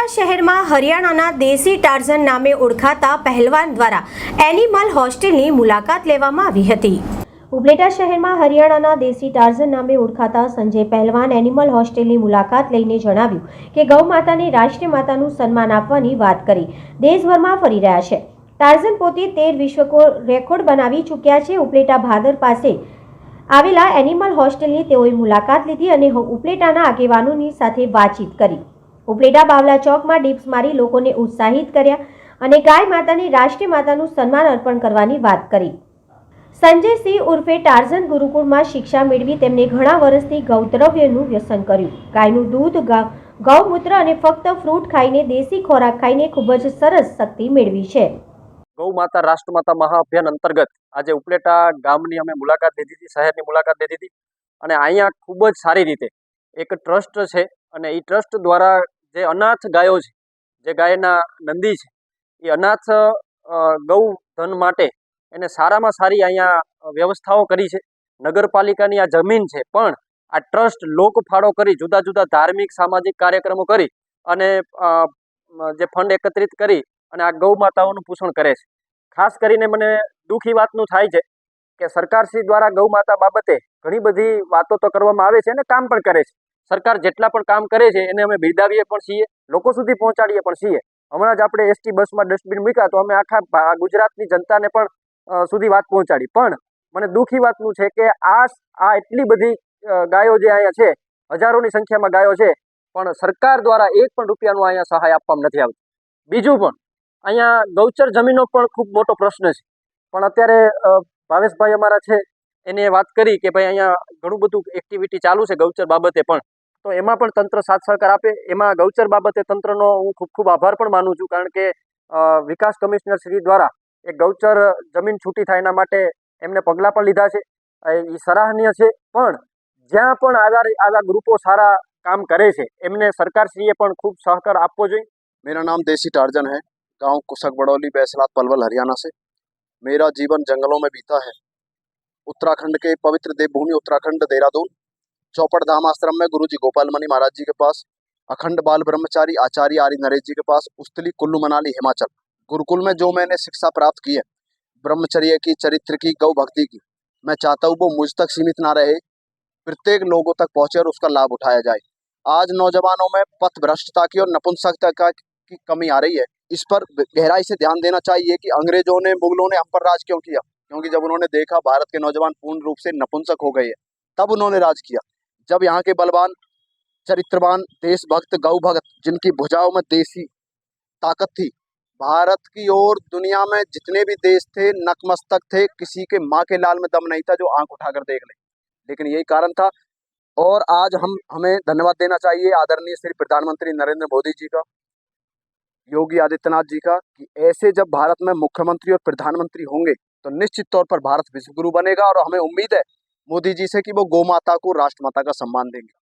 ઉપલેટા શહેરમાં હરિયાણાના દેશી ટાર્ઝન નામે ઓળખાતા પહેલવાન દ્વારા એનિમલ હોસ્ટેલની મુલાકાત લેવામાં આવી હતી. ઉપલેટા શહેરમાં હરિયાણાના દેશી ટાર્ઝન નામે ઓળખાતા સંજય પહેલવાન એનિમલ હોસ્ટેલની મુલાકાત લઈને જણાવ્યું કે ગૌ માતાને રાષ્ટ્રીય માતાનું સન્માન આપવાની વાત કરી દેશભરમાં ફરી રહ્યા છે. ટાર્ઝન પોતે તેર વિશ્વ રેકોર્ડ બનાવી ચૂક્યા છે. ઉપલેટા ભાદર પાસે આવેલા એનિમલ હોસ્ટેલની તેઓએ મુલાકાત લીધી અને ઉપલેટાના આગેવાનોની સાથે વાતચીત કરી. ઉપલેટા બાવલા ચોકમાં ડીપ્સ મારી લોકોને ઉત્સાહિત કર્યા અને ગાય માતાની રાષ્ટ્રીય માતાનું સન્માન અર્પણ કરવાની વાત કરી. સંજય સિંહ ઉર્ફે ટાર્ઝન ગુરુકુળમાં શિક્ષા મેળવી તેમને ઘણા વર્ષથી ગૌદ્રવ્યનું વ્યસન કર્યું. ગાયનું દૂધ ગૌમૂત્ર અને ફક્ત ફ્રૂટ ખાઈને, દેશી ખોરાક ખાઈને ખૂબ જ સરસ શક્તિ મેળવી છે. ગૌ માતા રાષ્ટ્રમાતા મહાઅભિયાન અંતર્ગત આજે ઉપલેટા ગામની અમે મુલાકાત લીધી હતી, શહેરની મુલાકાત લીધી હતી અને અહીંયા ખૂબ જ સારી રીતે એક ટ્રસ્ટ છે અને એ ટ્રસ્ટ દ્વારા જે અનાથ ગાયો છે, જે ગાયના નંદી છે, એ અનાથ ગૌ ધન માટે એને સારામાં સારી અહીંયા વ્યવસ્થાઓ કરી છે. નગરપાલિકાની આ જમીન છે, પણ આ ટ્રસ્ટ લોકફાળો કરી, જુદા જુદા ધાર્મિક સામાજિક કાર્યક્રમો કરી અને જે ફંડ એકત્રિત કરી અને આ ગૌ માતાઓનું પોષણ કરે છે. ખાસ કરીને મને દુઃખ વાતનું થાય છે કે સરકારશ્રી દ્વારા ગૌ માતા બાબતે ઘણી બધી વાતો તો કરવામાં આવે છે અને કામ પણ કરે છે. સરકાર જેટલા પણ કામ કરે છે, એને અમે બિરદાવીએ પણ છીએ, લોકો સુધી પહોંચાડીએ પણ છીએ. હમણાં જ આપણે એસટી બસમાં ડસ્ટબિન મૂક્યા તો અમે આખા ગુજરાતની જનતાને પણ સુધી વાત પહોંચાડી. પણ મને દુઃખ વાતનું છે કે આ આ એટલી બધી ગાયો જે અહીંયા છે, હજારોની સંખ્યામાં ગાયો છે, પણ સરકાર દ્વારા એક પણ રૂપિયાનું અહીંયા સહાય આપવામાં નથી આવતી. બીજું પણ, અહીંયા ગૌચર જમીનનો પણ ખૂબ મોટો પ્રશ્ન છે. પણ અત્યારે ભાવેશભાઈ અમારા છે, એને વાત કરી કે ભાઈ અહીંયા ઘણું બધું એક્ટિવિટી ચાલુ છે ગૌચર બાબતે પણ. તો એમાં પણ તંત્ર સાથ સહકાર આપે એમાં ગૌચર બાબતે તંત્રનો હું ખૂબ ખૂબ આભાર પણ માનું છું કારણ કે અ, વિકાસ કમિશનર શ્રી દ્વારા એક ગૌચર જમીન છૂટી થાય એના માટે એમને પગલાં પણ લીધા છે એ સરાહનીય છે પણ જ્યાં પણ આવા આવા ગ્રુપો સારા કામ કરે છે એમને સરકારશ્રીએ પણ ખૂબ સહકાર આપવો જોઈએ मेरा नाम देसी टार्जन है गांव कुसक बड़ौली बैसलात पलवल हरियाणा से मेरा जीवन जंगलों में बीता है उत्तराखंड के पवित्र देवभूमि उत्तराखंड देहरादून चौपड़ धाम आश्रम में गुरु जी गोपाल मणि महाराज जी के पास, अखंड बाल ब्रह्मचारी आचार्य आर्य नरेश जी के पास, उस्तली कुल्लू मनाली हिमाचल। गुरुकुल में जो मैंने शिक्षा प्राप्त की है, ब्रह्मचर्य की, चरित्र की, गौ भक्ति की, मैं चाहता हूँ वो मुझ तक सीमित ना रहे, प्रत्येक लोगों तक पहुँचे और उसका लाभ उठाया जाए। आज नौजवानों में पथ भ्रष्टता की और नपुंसकता का कमी आ रही है। इस पर गहराई से ध्यान देना चाहिए कि अंग्रेज़ों ने, मुगलों ने हम पर राज क्यों किया? क्योंकि जब उन्होंने देखा, भारत के नौजवान पूर्ण रूप से नपुंसक हो गए तब उन्होंने राज किया। जब यहाँ के बलवान, चरित्रवान, देशभक्त गौ भक्त जिनकी भुजाओं में देसी ताकत थी, भारत की ओर दुनिया में जितने भी देश थे नकमस्तक थे, किसी के माँ के लाल में दम नहीं था जो आँख उठाकर देख ले। लेकिन यही कारण था। और आज हम, हमें धन्यवाद देना चाहिए आदरणीय श्री प्रधानमंत्री नरेंद्र मोदी जी का, योगी आदित्यनाथ जी का, कि ऐसे जब भारत में मुख्यमंत्री और प्रधानमंत्री होंगे तो निश्चित तौर पर भारत विश्वगुरु बनेगा और हमें उम्मीद है मोदी जी से कि वो गौ माता को राष्ट्रमाता का सम्मान देंगे